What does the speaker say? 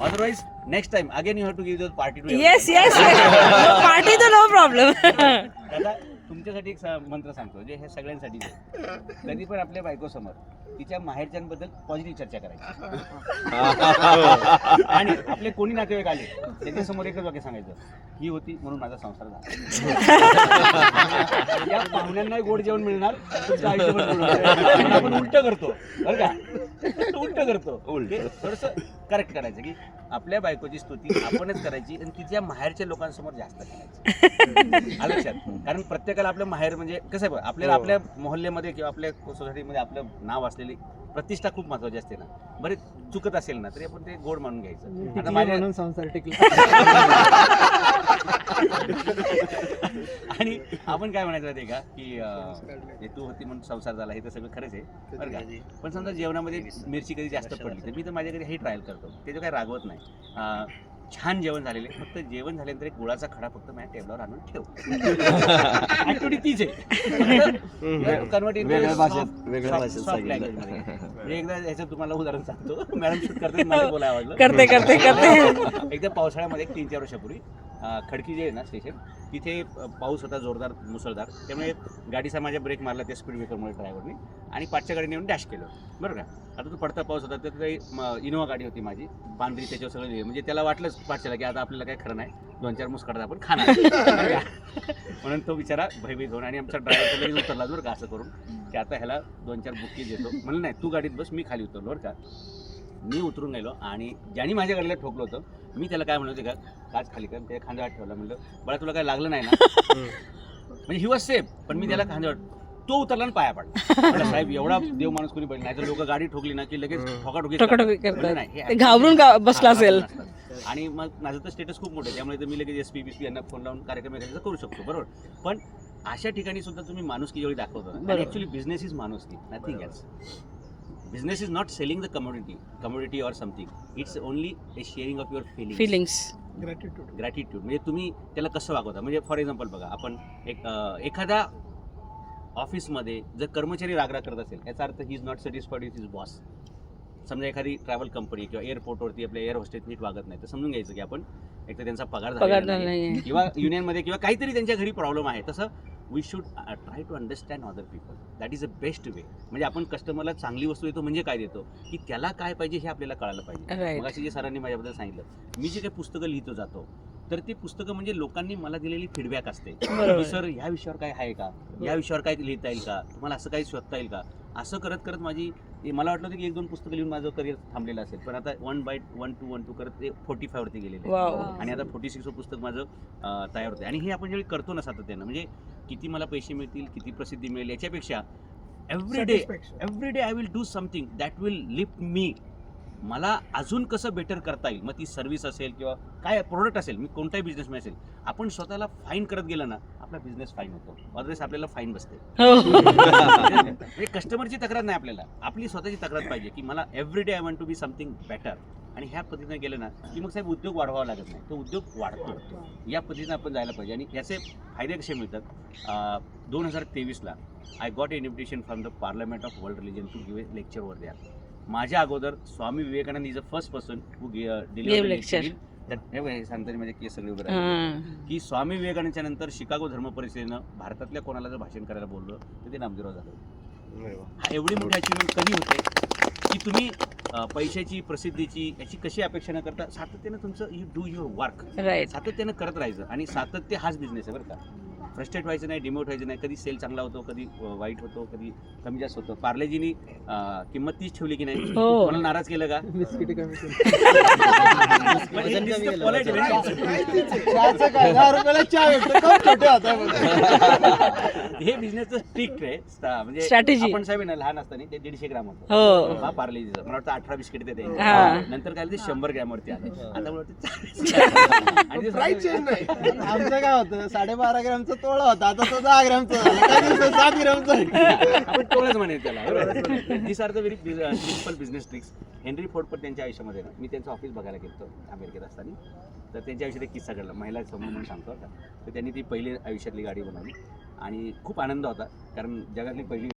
Otherwise next time again you have to give party to yes yes party तर no problem आता तुमच्यासाठी एक सा- मंत्र सांगतो जे हे सगळ्यांसाठी कधी पण आपल्या बायको समोर तिच्या माहेरच्यांबद्दल पॉझिटिव्ह चर्चा करायची. आणि आपले कोणी नातेवाईक आले त्याच्यासमोर एकच वाक्य सांगायचं ही होती म्हणून माझा संसार झाला. या पाहुण्यांना गोड जेवण मिळणार तुमचं आयुष्य पण होणार. आपण उलट करतो बरं का? उलट करतो. थोडस करेक्ट करायचं की आपल्या बायकोची स्तुती आपणच करायची आणि तिच्या माहेरच्या लोकांसमोर जास्त करायची. आलं लक्षात? कारण प्रत्येकाला आपलं माहेर म्हणजे कसं आहे आपल्याला आपल्या मोहल्ल्यामध्ये किंवा आपल्या सोसायटीमध्ये आपलं नाव असलेली प्रतिष्ठा खूप महत्वाची असते ना. बरे चुकत असेल ना तरी आपण ते गोड मानून घ्यायचं. आता माझ्या म्हणून संसार टिकला. आणि आपण काय म्हणायचं आहे का की अं, हे तू होती म्हणून संसार झाला हे तर सगळं खरंच आहे बरं का? पण समजा जेवणामध्ये मिरची कधी जास्त पडली तर मी तर माझ्या घरी हे ट्रायल करतो. त्याचं काही रागवत नाही. अं, छान जेवण झालेले. फक्त जेवण झाल्यानंतर एक गुळाचा खडा फक्त माझ्या टेबलावर आणून ठेव. ऍक्टिव्हिटी तीच आहे. कन्वर्ट. एकदा याचं तुम्हाला उदाहरण सांगतो. मॅडम शूट करते मला ते बोलायला आवडलं करते करते करते. एकदा पावसाळ्यामध्ये तीन चार वर्षापूर्वी खडकी जे आहे ना स्टेशन तिथे पाऊस होता जोरदार मुसळधार. त्यामुळे गाडीचा माझ्या ब्रेक मारला त्या स्पीड ब्रेकरमुळे ड्रायव्हरने आणि पाठच्या गाडीने येऊन डॅश केलं. बरं का? आता तो पडता पाऊस होता तर इनोवा गाडी होती माझी. बांद्री त्याच्यावर सगळं लिहिलं. म्हणजे त्याला वाटलंच पाठच्याला की आता आपल्याला काय खरं नाही. दोन चार मुसकाडा आपण खाणार? म्हणून तो बिचारा भयभीत होऊन आणि आमचा ड्रायव्हर लगेच उतरला बरं का? असं करून. की आता ह्याला दोन चार बुक्की देतो. म्हणलं नाही तू गाडीत बस मी खाली उतरलो बरं का? मी उतरून गेलो आणि ज्याने माझ्या गाडीला ठोकलं होतं मी त्याला काय म्हणलं होते का काच खाली कर. त्याच्या खांद्यावर ठेवला म्हणलं बळा तुला काय लागलं नाही ना? म्हणजे ही वॉज सेफ पण मी त्याला खांद्यावर तो उतरला आणि पाया पडला. साहेब एवढा देव माणूस कोणी पडला नाही तर लोक गाडी ठोकली ना की लगेच ठोकाठोकी घाबरून बसला असेल. आणि मग माझं तर स्टेटस खूप मोठं त्यामुळे तर मी लगेच एस पी बी यांना फोन लावून कार्यक्रम एखाद्याचा करू शकतो बरोबर. पण अशा ठिकाणी सुद्धा तुम्ही माणुसकी जेवढी दाखवतो. ऍक्च्युली बिझनेस इज माणुसकी nothing else business is not selling the commodity commodity or something it's only a sharing of your feeling feelings gratitude gratitude म्हणजे तुम्ही त्याला कसं वागवता? म्हणजे फॉर एक्झाम्पल बघा आपण एक अं, एखाद्या ऑफिसमध्ये जर कर्मचारी रागराग करत असेल याचा अर्थ he is not satisfied with his boss समजा एखादी ट्रॅव्हल कंपनी किंवा एअरपोर्टवरती आपल्या एअर होस्टेस नीट वागत नाही तर समजून घ्यायचं की आपण एक तर त्यांचा पगार पगार झालेला झाला नाहीये. नाहीये. किंवा युनियनमध्ये किंवा काहीतरी त्यांच्या घरी प्रॉब्लेम आहे. तसं we should try to understand other people that is a best way म्हणजे आपण कस्टमरला चांगली वस्तू देतो म्हणजे काय देतो? की त्याला काय पाहिजे हे आपल्याला कळायला पाहिजे. मग अशी जे सरांनी माझ्याबद्दल सांगितलं मी जे काही पुस्तकं लिहितो जातो तर ती पुस्तकं म्हणजे लोकांनी मला दिलेली फीडबॅक असते. की सर ह्या विषयावर काय आहे का? या विषयावर काय लिहिता येईल का? तुम्हाला असं काही शोधता येईल का? असं करत करत माझी मला वाटलं होतं की एक दोन पुस्तकं लिहून माझं करिअर थांबलेलं असेल. पण आता one by one two one two करत ते फोर्टी फायवरती गेलेले आणि आता फोर्टी सिक्स पुस्तक माझं तयार होतं आणि हे आपण ज्यावेळी करतो ना सातत्यानं म्हणजे किती मला पैसे मिळतील किती प्रसिद्धी मिळेल याच्यापेक्षा every day every day I will do something that will lift me मला अजून कसं बेटर करता येईल? मग ती सर्व्हिस असेल किंवा काय प्रोडक्ट असेल मी कोणताही बिझनेसमॅन असेल आपण स्वतःला फाईन करत गेलं ना आपला बिझनेस फाईन होतो. अदरवाईज आपल्याला फाईन बसते. हो. म्हणजे कस्टमरची तक्रार नाही आपल्याला. आपली स्वतःची तक्रार पाहिजे की मला every day I want to be something better आणि ह्या पद्धतीने गेलं ना की मग साहेब उद्योग वाढवावा लागत नाही. तो उद्योग वाढतो. या पद्धतीने आपण जायला पाहिजे. आणि याचे फायदे कसे मिळतात? दोन हजार तेवीसला I got an invitation from the parliament of world religion to give a lecture वर द्या माझ्या अगोदर Swami Vivekananda is a first person who Gave lecture. सांगताना माझे केस सगळे. हा. की स्वामी विवेकानंदच्या नंतर शिकागो धर्म परिषदेनं भारतातल्या कोणाला जर भाषण करायला बोललं तर ते नामदेवराव झालं हा एवढी मोठी अचिव्हमेंट कधी होते. की तुम्ही पैशाची प्रसिद्धीची याची कशी अपेक्षा न करता सातत्यानं तुमचं you do your work right सातत्यानं करत राहायचं आणि सातत्य हाच बिझनेस आहे बरं का. फ्रस्ट्रेट व्हायचं नाही डिमोट व्हायचं नाही. कधी सेल चांगला होतो कधी वाईट होतो कधी कमी जास्त होतं. पार्लेजीनी किंमत तीच ठेवली की नाही? हो. कोणाला नाराज केलं का? बिस्किट कमी म्हणजे this is the polite way. चहाचं काय? दहा रुपयाला चहा भेटतो. कप छोटे होता हे बिझनेसचं स्ट्रिक्ट आहे. म्हणजे Strategy. आपण साहेब आहे ना लहान असताना ते दीडशे ग्राम होतं. हो. हा पार्लेजीचं मला वाटतं अठरा बिस्किट देते. हा. नंतर काय ते शंभर ग्रॅमवरती आले. आता मला वाटतं 40 आणि ते नाही. आमचं काय होतं? साडेबारा ग्रामचा तोळा होता. आता तो दहा ग्रामचा झाला काही दिवसात सात ग्रामचा आपण टोळच म्हणेल त्याला. This are the very simple business tricks Henry Ford पण त्यांच्या आयुष्यामध्ये ना मी त्यांचं ऑफिस बघायला गेलो अमेरिकेत असताना. तर त्यांच्या आयुष्यात एक किस्सा घडला. महिला समूह म्हणून सांगतो आता. तर त्यांनी ती पहिली आयुष्यातली गाडी बनवली. आणि खूप आनंद होता. कारण जगातली पहिली